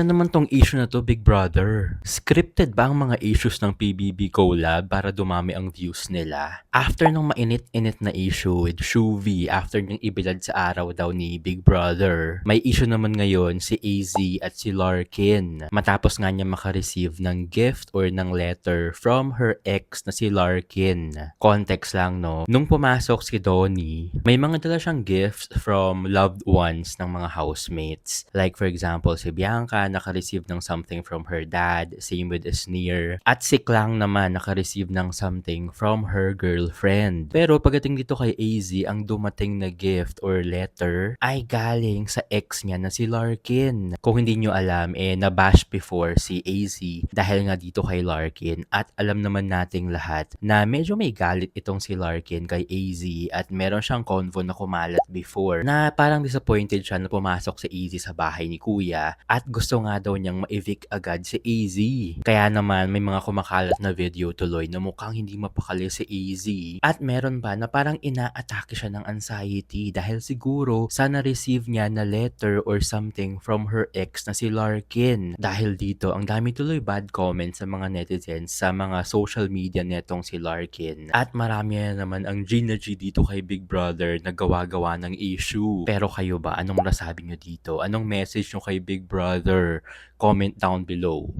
Ano naman tong issue na to, Big Brother? Scripted ba ang mga issues ng PBB collab para dumami ang views nila? After nung mainit-init na issue with Shuvi after niyang ibilad sa araw daw ni Big Brother, may issue naman ngayon si AZ at si Larkin. Matapos nga niya makareceive ng gift or ng letter from her ex na si Larkin. Context lang no, nung pumasok si Donnie, may mga dala siyang gifts from loved ones ng mga housemates. Like for example, si Bianca naka-receive ng something from her dad, same with Esnir. At si Klang naman naka-receive ng something from her girlfriend. Pero pagdating dito kay AZ, ang dumating na gift or letter ay galing sa ex niya na si Larkin. Kung hindi nyo alam, eh nabash before si AZ dahil nga dito kay Larkin at alam naman nating lahat na medyo may galit itong si Larkin kay AZ at meron siyang convo na kumalat before na parang disappointed siya na pumasok si AZ sa bahay ni Kuya at gusto nga daw niyang ma-evict agad si AZ. Kaya naman may mga kumakalat na video tuloy na mukhang hindi mapakali si AZ. At meron pa na parang ina-atake siya ng anxiety dahil siguro sa na-receive niya na letter or something from her ex na si Larkin. Dahil dito, ang dami tuloy bad comments sa mga netizens sa mga social media netong si Larkin. At marami na naman ang G na G dito kay Big Brother na gawa-gawa ng issue. Pero kayo ba, anong masasabi nyo dito? Anong message nyo kay Big Brother? Comment down below.